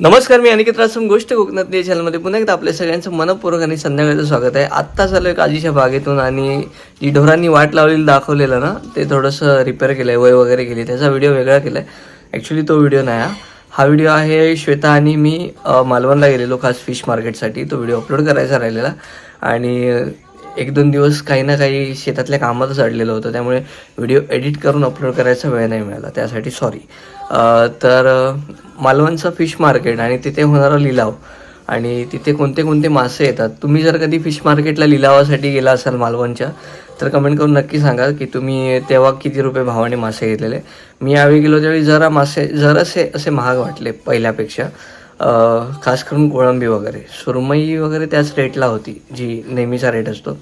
नमस्कार मी अनिकेत रासम गोष्ट कोकणातली या चॅनलमध्ये पुन्हा एकदा आपल्या सगळ्यांचं मनपूर्वक आणि संध्याकाळचं स्वागत आहे. आत्ता चालू आहे काजीच्या बागेतून आणि जी ढोरांनी वाट लावलेली दाखवलेलं ना ते थोडंसं रिपेअर केलं आहे वय वगैरे केली. त्याचा व्हिडिओ वेगळा केला आहे ॲक्च्युली तो व्हिडिओ नाही हा. व्हिडिओ आहे श्वेता आणि मी मालवणला गेलेलो खास फिश मार्केटसाठी तो व्हिडिओ अपलोड करायचा राहिलेला. आणि एक दोन दिवस काही ना काही शेतातल्या कामातच अडलेलं होतं. त्यामुळे व्हिडिओ एडिट करून अपलोड करायचा वेळ नाही मिळाला. त्यासाठी सॉरी तर मालवणचं फिश मार्केट आणि तिथे होणारा लिलाव आणि तिथे कोणते कोणते मासे येतात. तुम्ही जर कधी फिश मार्केटला लिलावासाठी गेला असाल मालवणच्या तर कमेंट करून नक्की सांगा की तुम्ही तेव्हा किती रुपये भावाने मासे घेतलेले. मी यावेळी गेलो त्यावेळी जरा मासे जरासे असे महाग वाटले पहिल्यापेक्षा. खास करून कोळंबी वगैरे. सुरमई वगैरे त्याच रेटला होती जी नेहमीचा रेट असतो.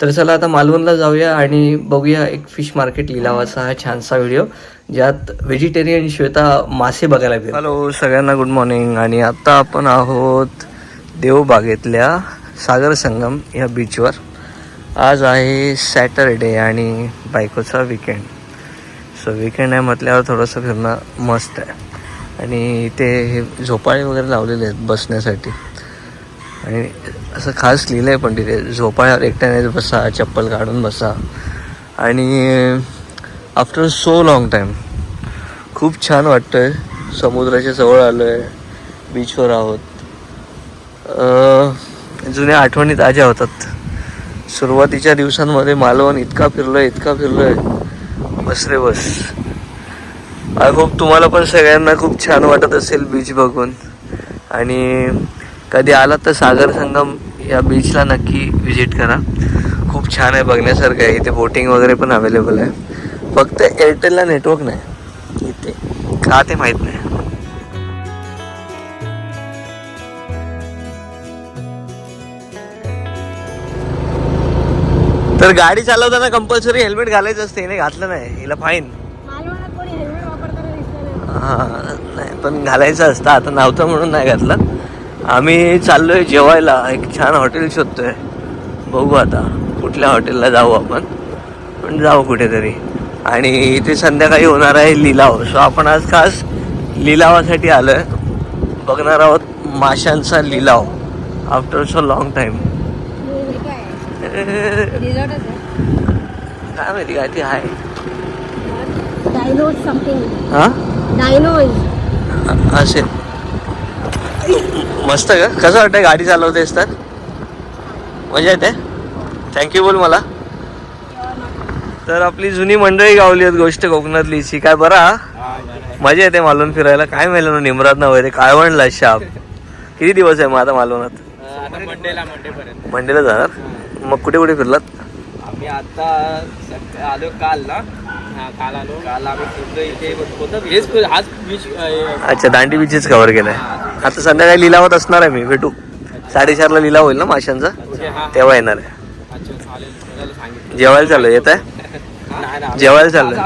तर चला आता मालवणला जाऊया आणि बघूया एक फिश मार्केट लिलावाचा हा छानसा व्हिडिओ ज्यात व्हेजिटेरियन श्वेता मासे बघायला भेट हॅलो सगळ्यांना गुड मॉर्निंग आणि आता आपण आहोत देवबागेतल्या सागर संगम या बीचवर आज आहे सॅटरडे आणि बायकोचा विकेंड सो विकेंड आहे म्हटल्यावर थोडंसं फिरणं मस्त आहे. आणि इथे हे झोपाळे वगैरे लावलेले आहेत बसण्यासाठी. आणि असं खास लिहिलं आहे पण तिथे झोपाळ्यावर एकट्याने बसा चप्पल काढून बसा. आणि आफ्टर सो लाँग टाईम खूप छान वाटतं आहे समुद्राच्या जवळ आलो आहे बीचवर आहोत जुन्या आठवणी ताज्या होतात. सुरुवातीच्या दिवसांमध्ये मालवण इतका फिरलोय इतका फिरलोय. बस रे बस. आय होप तुम्हाला पण सगळ्यांना खूप छान वाटत असेल बीच बघून. आणि कधी आलात तर सागर संगम या बीचला नक्की व्हिजिट करा. खूप छान आहे बघण्यासारखं आहे. इथे बोटिंग वगैरे पण अवेलेबल आहे. फक्त एअरटेलला नेटवर्क नाही. इथे का ते माहीत नाही. तर गाडी चालवताना कंपल्सरी हेल्मेट घालायचं असते. नाही घातलं नाही. हिला फाईन मालवणात कोणी हेल्मेट वापरताना दिसलं नाही हा नाही पण घालायचं असतं. आता नव्हतं म्हणून नाही घातलं. आम्ही चाललोय जेवायला. एक छान हॉटेल शोधतोय. बघू आता कुठल्या हॉटेलला जाऊ आपण. पण जाऊ कुठेतरी. आणि इथे संध्याकाळी होणार आहे लिलाव. सो आपण आज खास लिलावासाठी आलोय. बघणार आहोत माशांचा लिलाव. आफ्टर सो लॉंग टाईम काय आहे माहिती काय ते आहे. हा? डायनो असेल मस्त का? कसं वाटतंय गाडी चालवतेस तर? मजा येते. थँक्यू बोल मला. तर आपली जुनी मंडळी गावली आहेत गोष्ट कोकणातलीची काय बरा मजा येते मालवण फिरायला. काय माहिलं ना निमरात ना वगैरे काळवणला शाप? किती दिवस आहे मग आता मालवणात? आता मंडेला मंडेपर्यंत मंडेला जाणार? मग कुठे कुठे फिरलात? आम्ही आता आलो काल ना हा काल आलो. काल आम्ही फिरलो इथे होतं. हेच हाच बीच अच्छा दांडी बीचेस कव्हर केलाय. आता संध्याकाळी लिलावात असणार आहे मी भेटू. साडेचारला लिलाव होईल ना माशांचा? हा. तेव्हा येणार आहे. जेवायला चाललो येत आहे नाही, नाही, जेवायला चाललोय.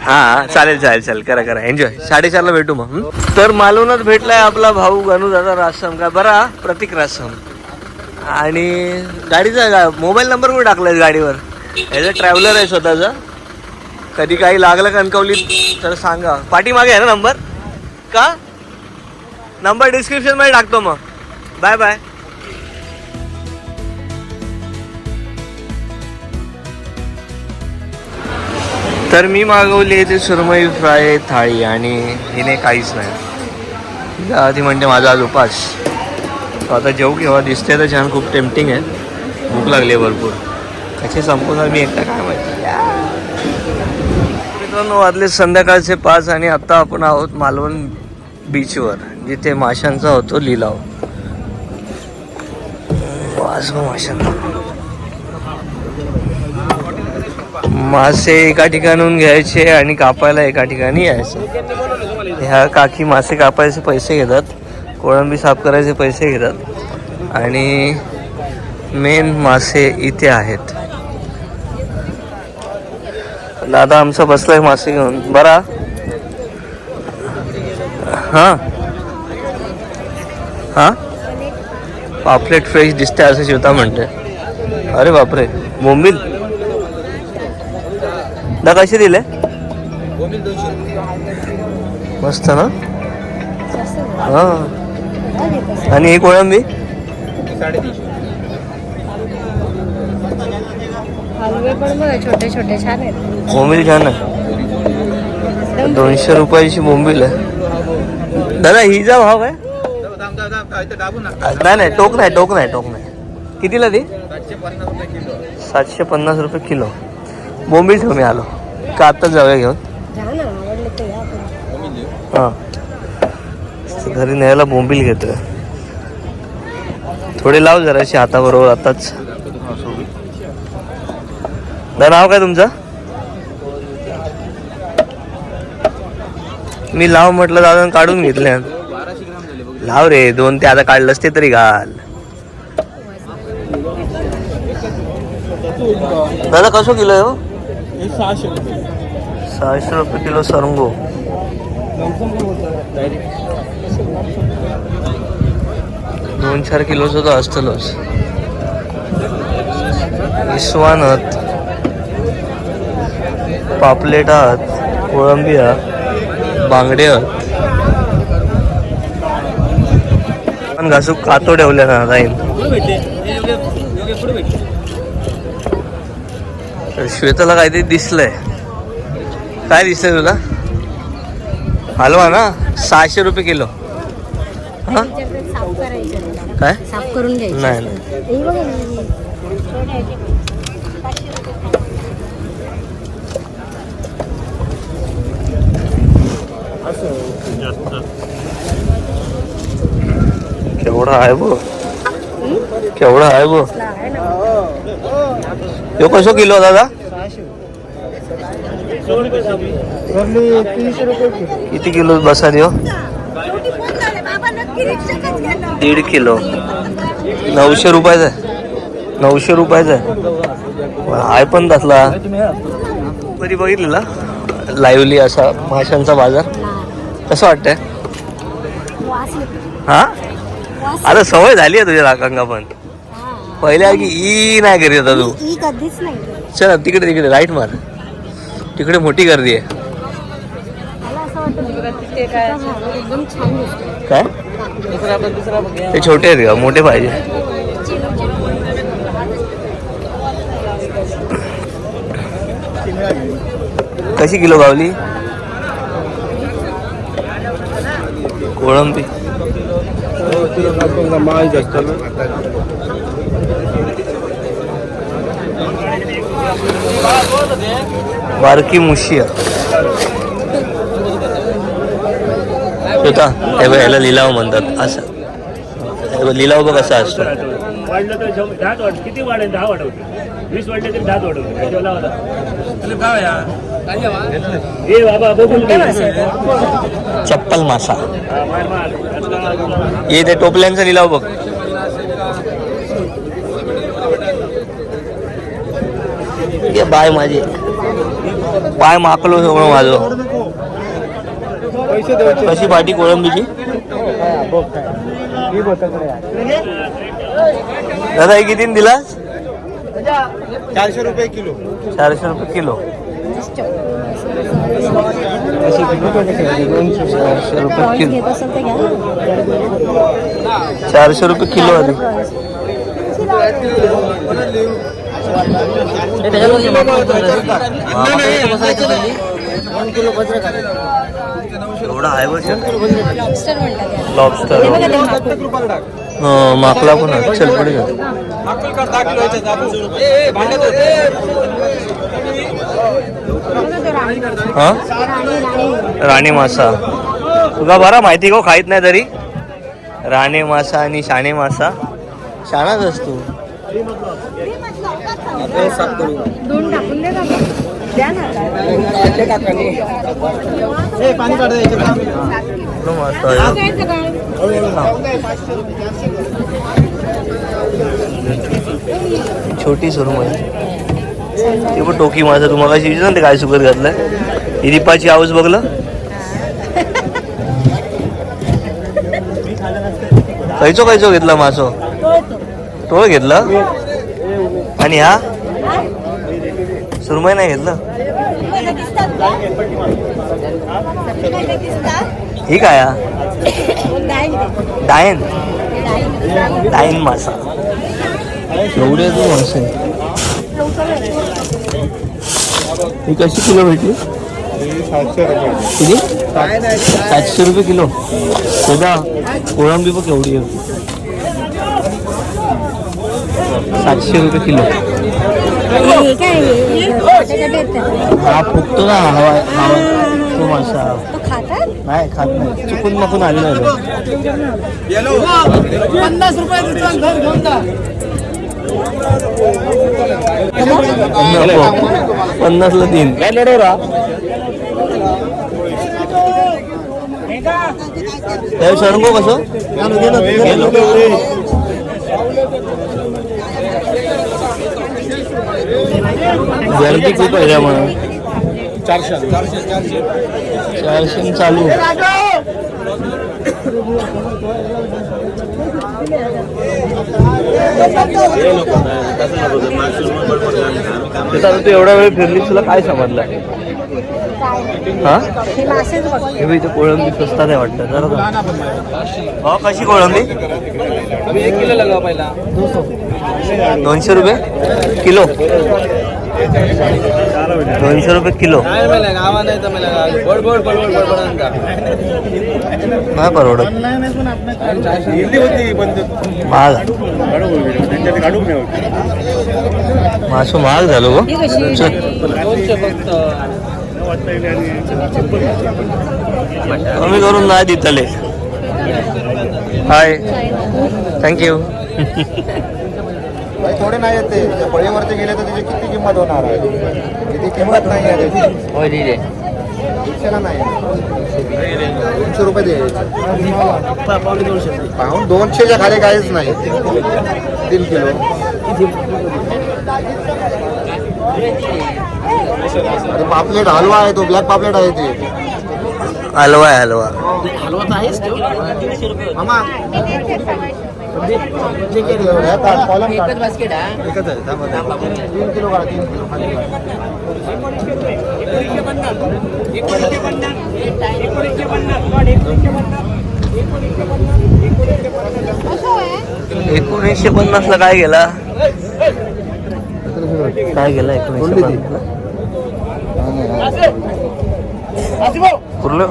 हा चालेल चालेल चालेल. करा करा. एन्जॉय साडेचारला भेटू मग? तर मालवणात भेटलाय आपला भाऊ गणू दादा रासम का बरा प्रतीक रासम आणि गाडीचा मोबाईल नंबर कुठे टाकलाय गाडीवर? ह्याचा ट्रॅव्हलर आहे स्वतःचा. कधी काही लागलं कणकवलीत तर सांगा. पाठीमागे आहे ना नंबर का? नंबर डिस्क्रिप्शनमध्ये टाकतो मग. बाय बाय तर मी मागवली ते सुरमई फ्राय थाळी आणि हिने काहीच नाही. ती म्हणते माझा आज उपास. आता जेऊ केव्हा दिसते तर छान खूप टेम्पटिंग आहे. भूक लागली आहे भरपूर. कसे संपूर्ण मी एकटा काय माहिती? मित्रांनो वाजले संध्याकाळचे पाच आणि आत्ता आपण आहोत मालवण बीचवर जिथे माशांचा होतो लिलाव. वाज माशांना. मासे एका ठिकाणून घ्यायचे आणि कापायला एका ठिकाणी यायचं. ह्या काकी मासे कापायचे पैसे घेतात कोळंबी साफ करायचे पैसे घेतात. आणि मेन मासे इथे आहेत. दादा आमचा बसलाय मासे घेऊन. बरा? हां? हां? पापलेट फ्रेश दिसते असं शिवता म्हणते अरे बापरे. बोंबील? दा कसे दिले? मस्त ना? हां. आणि ही कोळंबी? छोटे छोटे छान आहेत. बोंबील छान आहे दोनशे रुपयाची बोंबील आहे. दादा हिचा भाव काय? ना नाही नाही टोक नाही टोक नाही टोक नाही कितीला ती? सातशे पन्नास रुपये किलो. बोंबील ठेव मी आलो. का आत्ताच जाऊया घेऊन? घ्या ना घ्या. हां. घरी न्यायला बोंबील घेतोय. थोडे लाव जराशी हाताबरोबर आताच. दा नाव काय तुमचं? मी लाव म्हटलं दादा काढून घेतल्या लाव रे दोन ते आता काढलंच ते तरी घाल. दादा कसं किलो आहे हो? सहाशे रुपये सहाशे रुपये किलो सरंगो. दोन चार किलोचं तर असतलच. विश्वानत पापलेट आहात कोळंबी आहात बांगडे पण घासू कातो ठेवल्या ना तर श्वेताला काहीतरी दिसलंय. काय दिसलंय तुला? हलवा ना? सहाशे रुपये किलो. हा? काय? साफ करून घ्यायचं. नाही केवढा आहे बो केवढा आहे बो यो कसो किलो दादा? किती किलो बसा देव दीड किलो. नऊशे रुपयाचा आहे. नऊशे रुपयाचा आहे. आहे पण तसला कधी बघितलेला? लाईव्हली असा माशांचा बाजार. कसं वाटतंय. हा? आता सवय झाली आहे तुझ्या काकांना पण. पहिल्या की ई नाही करीत होता तू कधीच नाही. चल तिकडे तिकडे राईट मार. तिकडे मोठी गर्दी आहे. मला असं वाटतं ते काय? ते छोटे आहेत का? मोठे पाहिजे. कशी किलो गावली? कोळंबी. बारकी मुशी होता हे बघ याला लिलाव म्हणतात असं. हे बघ, लिलाव बघ असा असतो. वाढलं तर किती वाढेल? दहा वाढवते. वीस वाढले तरी दहाच वाढवते. चप्पल मासा. ये ते टोपल्यांचा लिलाव बघ. ये बाय माझे. बाय माकलो सगळं माझं. कशी पाठी कोळंबीची? दादा हे कितीन दिलास? चारशे रुपये किलो चारशे रुपये किलो चारशे रुपये Prawns किलो घेत असेल तर घ्या ना. चारशे रुपये किलो आधी एवढा आहे बघ Lobster म्हणतात याला. लॉबस्टर हे बघा ते माकूड. माकला पण. चल पुढे जा. हा? राणी मासा. तुला बरा माहिती का खाईत नाही तरी. राणे मासा आणि शाणे मासा. शाणाच असतो साफ आहे? छोटी सुरमई. ते पण टोकी मासा तुम्हाला कशी ना ते काय सुकत घातलं ही दीपाची आऊस बघलं. खयचो खयचो घेतला मासो. टोळ घेतला? आणि हा? सुरमई नाही घेतलं? ही काय हा? डायन डायन मासा एवढे तू मासे ही कशी किलो भेटली किती सातशे रुपये किलो सदा कोळंबी बघ एवढी आहे सातशे रुपये किलो हे काय हे? त्याच्यात येतं. हा फुगतो ना हवा हवा तो मासा तो खातात नाही खात नाही. चुकून मकून आलेला आहे नको. पन्नासला तीन काय लढवरा शरणको कसं? गर्दी खूप आहे त्यामुळे. चारशे चालू. आता तू एवढा वेळ फिरली तुला काय समजलं? हा? इथे कोळंबी स्वस्तात आहे वाटतं. जरा. हो कशी कोळंबी? एक किलो लगाव पहिला. दोनशे रुपये किलो. दोनशे रुपये किलो. काय नाही परवडत? महाग मासू महाग झालो गो. कमी करून नाही दितले हाय थँक्यू थोडे नाही येते फळीवरती गेले तर त्याची किती किंमत होणार आहे? किती किंमत नाही आहे त्याची? होय दिले दीडशेला नाही दोनशे रुपये द्यायचे पाहून दोनशेच्या खाली काहीच नाही. तीन किलो. अरे पापलेट हलवा आहे तो. ब्लॅक पापलेट आहे ते. हलवा आहे हलवा. मामा. हे काढ, कॉलम काढ. एकच आहे थांबा, थांबा. तीन किलो काढा तीन किलो. खाली काढा. एकोणीसशे पन्नास ला काय गेला? काय गेला एकोणीसशे पन्नास कुर्लं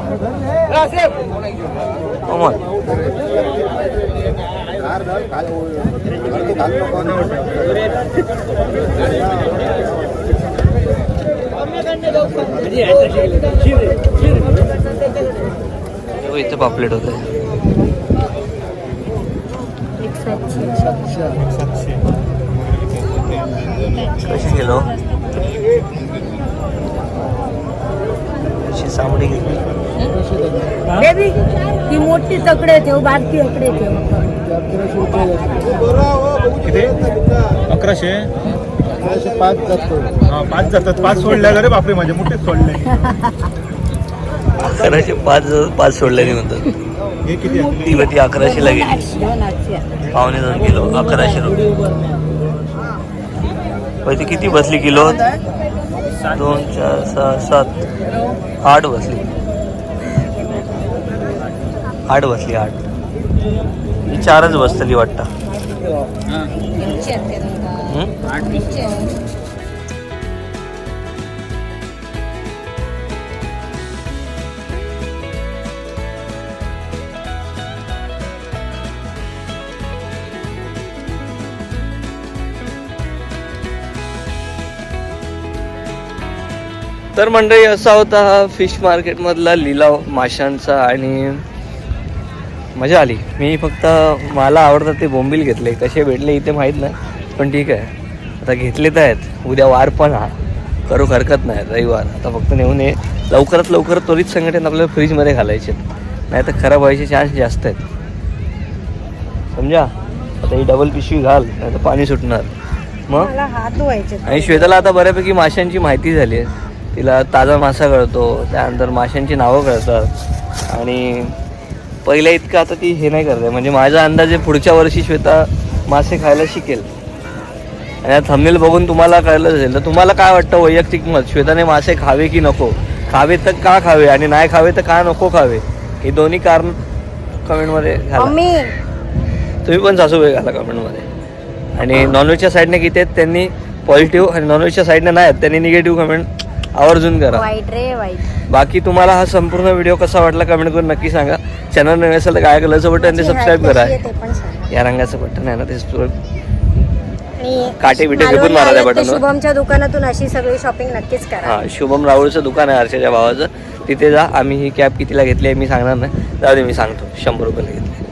हो काय होईल? घाल नको, नाही हो, इथे पापलेट होते. कशी किलो अशी सामडी ती मोठी तकडे ठेव बारकी अकडे ठेव. अकराशे अकराशे? पाच जातो. हा पाच जातात. पाच सोडल्या रे बापरे माझे मोठेच सोडले. अकराशे पाच पाच सोडल्याने म्हणतात. हे किती? ती ती अकराशेला गेली. पावणे दोन किलो अकराशे रुपये. ती किती बसली किलो? दोन चार सहा सात. आठ बसली. आठ बसली आठ. ही चारच बसतली वाटतं. तर मंडळी असा होता हा फिश मार्केटमधला लिलाव माशांचा आणि मजा आली. मी फक्त मला आवडतात ते बोंबील घेतले. कसे भेटले इथे माहीत नाही पण ठीक आहे. आता घेतले तर आहेत. उद्या वार पण हा. करू हरकत नाही. रविवार. आता फक्त नेऊन ये लवकरात लवकर त्वरित संघटन आपल्याला फ्रीजमध्ये घालायचे नाही तर खराब व्हायचे चान्स जास्त आहेत. समजा? आता ही डबल पिशवी घाल नाही तर पाणी सुटणार. मग? हात धुवायचे आणि श्वेताला आता बऱ्यापैकी माशांची माहिती झाली आहे. तिला ताजा मासा कळतो त्यानंतर माशांची नावं कळतात. आणि पहिल्या इतकं आता ती हे नाही करते म्हणजे माझ्या अंदाजे पुढच्या वर्षी श्वेता मासे खायला शिकेल. आणि थंबनेल बघून तुम्हाला कळलं असेल. तर तुम्हाला काय वाटतं वैयक्तिक मत? श्वेताने मासे खावे की नको? खावे तर का खावे? आणि नाही खावे तर का नको खावे? ही दोन्ही कारण कमेंटमध्ये तुम्ही पण सासूबाई घाला कमेंटमध्ये. आणि नॉनव्हेजच्या साईडने किती आहेत त्यांनी पॉझिटिव्ह आणि नॉनव्हेजच्या साईडने नाही आहेत त्यांनी निगेटिव्ह कमेंट आवर्जून करा. वाईट रे वाईट. बाकी तुम्हाला हा संपूर्ण व्हिडिओ कसा वाटला कमेंट करून नक्की सांगा. चॅनल नवीन असेल तर काय कलरचं बटन ते सबस्क्राईब करा. पण. या रंगाचं बटन आहे ना ते आणि काटे बिटे फेकून मारा त्या बटनवर. शुभमच्या दुकानातून अशी सगळी शॉपिंग नक्कीच करा. हां शुभम राहुलचं दुकान आहे हर्षाच्या भावाचं. तिथे जा. आम्ही ही कॅब कितीला घेतली आहे मी सांगणार नाही. जाऊ दे मी सांगतो. शंभर रुपयाला घेतली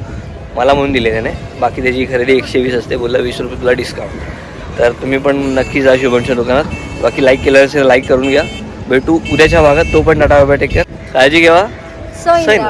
मला म्हणून दिले त्याने. बाकी त्याची खरेदी एकशे वीस असते बोलला वीस रुपये तुला डिस्काउंट तर तुम्ही पण नक्की जा शुभमच्या दुकानात. बाकी लाईक केलं असेल लाईक करून घ्या. भेटू उद्याच्या भागात तो पण टाटा बाबा टेक केअर. काळजी घ्या सोयीन सैन.